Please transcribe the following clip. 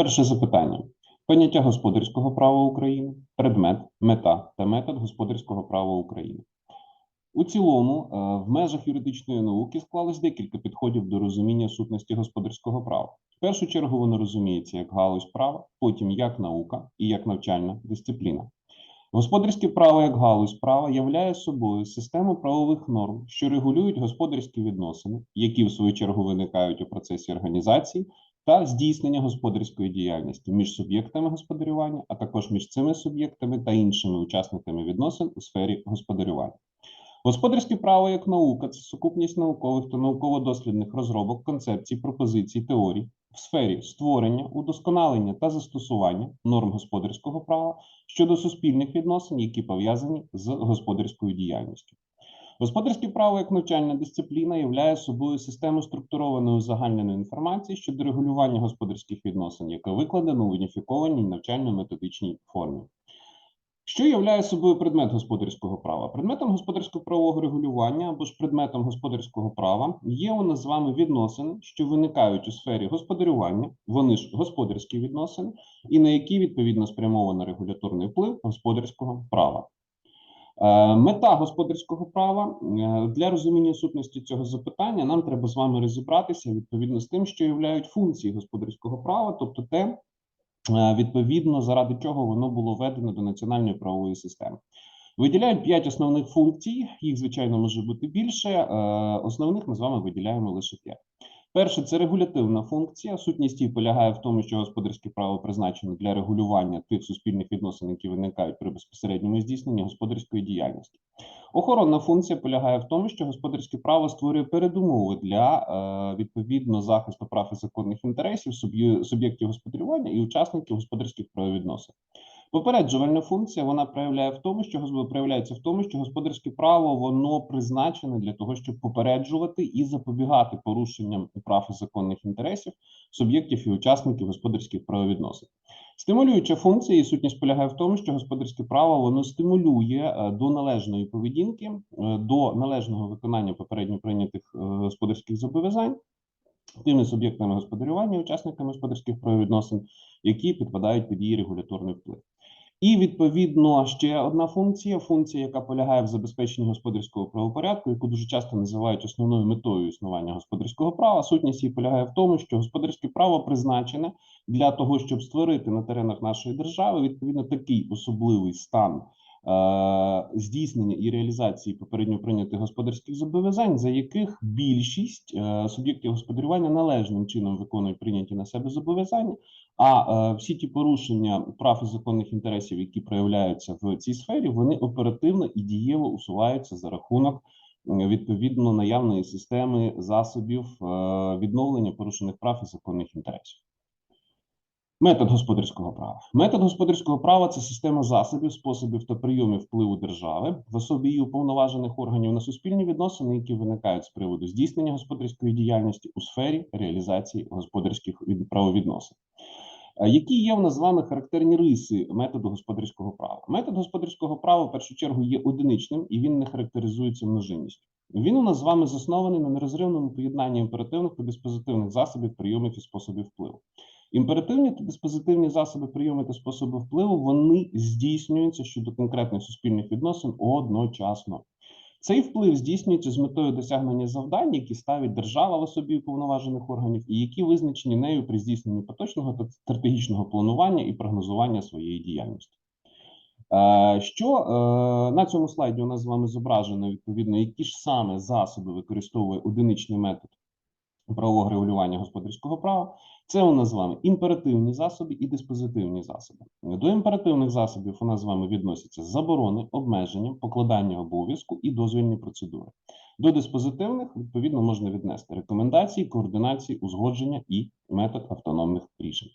Перше запитання. Поняття господарського права України, предмет, мета та метод господарського права України. У цілому, е, в межах юридичної науки склалось декілька підходів до розуміння сутності господарського права. В першу чергу воно розуміється як галузь права, потім як наука і як навчальна дисципліна. Господарське право як галузь права являє собою систему правових норм, що регулюють господарські відносини, які в свою чергу виникають у процесі організації та здійснення господарської діяльності між суб'єктами господарювання, а також між цими суб'єктами та іншими учасниками відносин у сфері господарювання. Господарське право як наука це сукупність наукових та науково-дослідних розробок, концепцій, пропозицій, теорій в сфері створення, удосконалення та застосування норм господарського права щодо суспільних відносин, які пов'язані з господарською діяльністю. Господарське право як навчальна дисципліна являє собою систему структурованої узагальненої інформації щодо регулювання господарських відносин, яка викладена у уніфікованій навчально-методичній формі. Що являє собою предмет господарського права? Предметом господарського правового регулювання або ж предметом господарського права є у нас з вами відносини, що виникають у сфері господарювання, вони ж господарські відносини, і на які відповідно спрямовано регуляторний вплив господарського права. Е, Мета господарського права е, для розуміння сутності цього запитання нам треба з вами розібратися відповідно з тим, що являють функції господарського права, тобто те, е, відповідно, заради чого воно було введено до національної правової системи. Виділяють п'ять основних функцій, їх, звичайно, може бути більше. Основних ми з вами виділяємо лише п'ять. Перше це регулятивна функція. Сутність її полягає в тому, що господарське право призначено для регулювання тих суспільних відносин, які виникають при безпосередньому здійсненні господарської діяльності. Охоронна функція полягає в тому, що господарське право створює передумови для е, відповідно захисту прав і законних інтересів суб'єктів господарювання і учасників господарських правовідносин. Попереджувальна функція вона проявляє в тому, що проявляється в тому, що господарське право воно призначене для того, щоб попереджувати і запобігати порушенням прав і законних інтересів суб'єктів і учасників господарських правовідносин. Стимулююча функція і сутність полягає в тому, що господарське право воно стимулює е, до належної поведінки, е, до належного виконання попередньо прийнятих е, господарських зобов'язань тими суб'єктами господарювання, учасниками господарських правовідносин, які підпадають під її регуляторний вплив. І відповідно ще одна функція функція, яка полягає в забезпеченні господарського правопорядку, яку дуже часто називають основною метою існування господарського права. Сутність її полягає в тому, що господарське право призначене для того, щоб створити на теренах нашої держави відповідно такий особливий стан здійснення і реалізації попередньо прийнятих господарських зобов'язань, за яких більшість е, суб'єктів господарювання належним чином виконують прийняті на себе зобов'язання. А е, всі ті порушення прав і законних інтересів, які проявляються в цій сфері, вони оперативно і дієво усуваються за рахунок відповідно наявної системи засобів е, відновлення порушених прав і законних інтересів. Метод господарського права. Метод господарського права це система засобів, способів та прийомів впливу держави в особі її уповноважених органів на суспільні відносини, які виникають з приводу здійснення господарської діяльності у сфері реалізації господарських від- правовідносин. Які є в нас з вами характерні риси методу господарського права? Метод господарського права в першу чергу є одиничним і він не характеризується множинністю. Він у нас з вами заснований на нерозривному поєднанні імперативних та диспозитивних засобів, прийомів і способів впливу. Імперативні та диспозитивні засоби прийому та способи впливу вони здійснюються щодо конкретних суспільних відносин одночасно. Цей вплив здійснюється з метою досягнення завдань, які ставить держава в особі уповноважених органів, і які визначені нею при здійсненні поточного та стратегічного планування і прогнозування своєї діяльності. Е, Що е, на цьому слайді у нас з вами зображено відповідно, які ж саме засоби використовує одиничний метод правового регулювання господарського права. Це у нас з вами імперативні засоби і диспозитивні засоби. До імперативних засобів у нас з вами відносяться заборони, обмеження, покладання обов'язку і дозвільні процедури. До диспозитивних відповідно можна віднести рекомендації, координації, узгодження і метод автономних рішень.